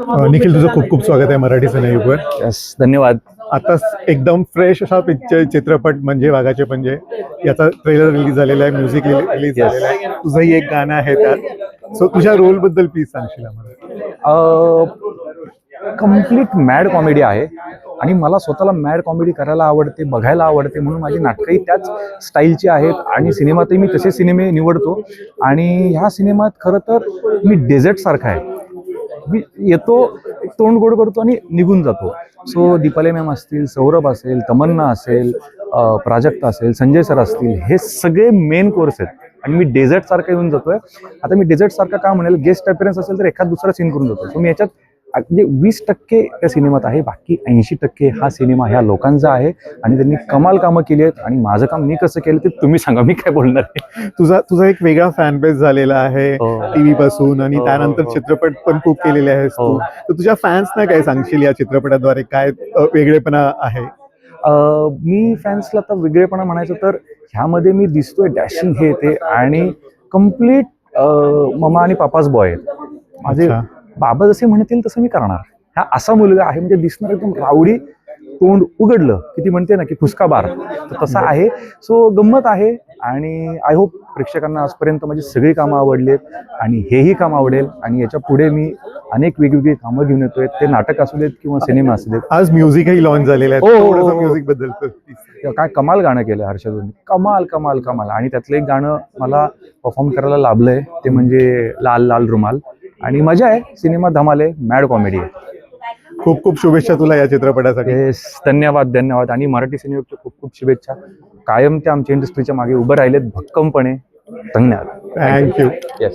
निखिल तुझं खूप खूप स्वागत आहे मराठी सिनेयुगवर. यस धन्यवाद. आता एकदम फ्रेश असा पिक्चर चित्रपट म्हणजे वाघाचे पंजे. याचा ट्रेलर रिलीज झालेला आहे म्युझिक रिलीज. झालेलं आहे. तुझंही एक गाणं आहे त्यात. सो तुझ्या रोलबद्दल प्लीज सांगशील आम्हाला. कंप्लीट मॅड कॉमेडी आहे. आणि मला स्वतःला मॅड कॉमेडी करायला आवडते बघायला आवडते म्हणून माझी नाटकंही त्याच स्टाईलची आहेत. आणि सिनेमातही मी तसे सिनेमे निवडतो. आणि ह्या सिनेमात खरं तर मी डेझर्ट सारखा आहे. मी येतो एक तोंड गोड करतो आणि निघून जातो. सो दीपाली मॅम असतील सौरभ असेल तमन्ना असेल प्राजक्ता असेल संजय सर असतील हे सगळे मेन कोर्स आहेत. आणि मी डेझर्ट सारखा येऊन जातोय. आता मी डेझर्टसारखा का म्हणेल गेस्ट अपिअरन्स असेल तर एखाद दुसरा सीन करून जातो. सो मी याच्यात म्हणजे वीस टक्के त्या सिनेमात आहे बाकी ऐंशी टक्के हा सिनेमा ह्या लोकांचा आहे आणि त्यांनी कमाल कामं केली आहेत आणि माझं काम मी कसं केलं ते तुम्ही सांगा मी काय बोलणार आहे तुझा तुझा एक वेगळा फॅन बेस झालेला आहे हो. टीव्ही पासून आणि हो, हो, त्यानंतर. चित्रपट पण खूप केलेले आहेस तू. तर तुझ्या फॅन्सना काय सांगशील या चित्रपटाद्वारे काय वेगळेपणा आहे मी फॅन्सला आता वेगळेपणा म्हणायचं तर ह्यामध्ये मी दिसतोय डॅशिंग हे ते आणि कंप्लीट ममा आणि पापाच बॉय आहेत माझे. बाबा जसे म्हणतील तसं मी करणार. हा असा मुलगा आहे म्हणजे दिसणार एकदम रावडी तोंड उघडलं की ती म्हणते ना की फुसका बार. तर तसा आहे. सो गंमत आहे आणि आय होप प्रेक्षकांना आजपर्यंत माझी सगळी कामं आवडलीत आणि हेही काम आवडेल आणि याच्यापुढे मी अनेक वेगवेगळी कामं घेऊन येतोय. ते नाटक असू देत किंवा सिनेमा असू देत. आज म्युझिकही लॉन्च झालेलं हो, आहे. हो, हो, हो. म्युझिकबद्दल काय कमाल गाणं केलं हर्षदून कमाल कमाल कमाल. आणि त्यातलं एक गाणं मला परफॉर्म करायला लाभलंय. ते म्हणजे लाल लाल रुमाल. आणि मजा आहे. सिनेमा धमाल आहे मॅड कॉमेडी आहे. खूप खूप शुभेच्छा तुला या चित्रपटासाठी. येस धन्यवाद धन्यवाद. आणि मराठी सिनेमाच्या खूप खूप शुभेच्छा. कायम ते आमच्या इंडस्ट्रीच्या मागे उभं राहिलेत भक्कमपणे. धन्यवाद. Thank you yes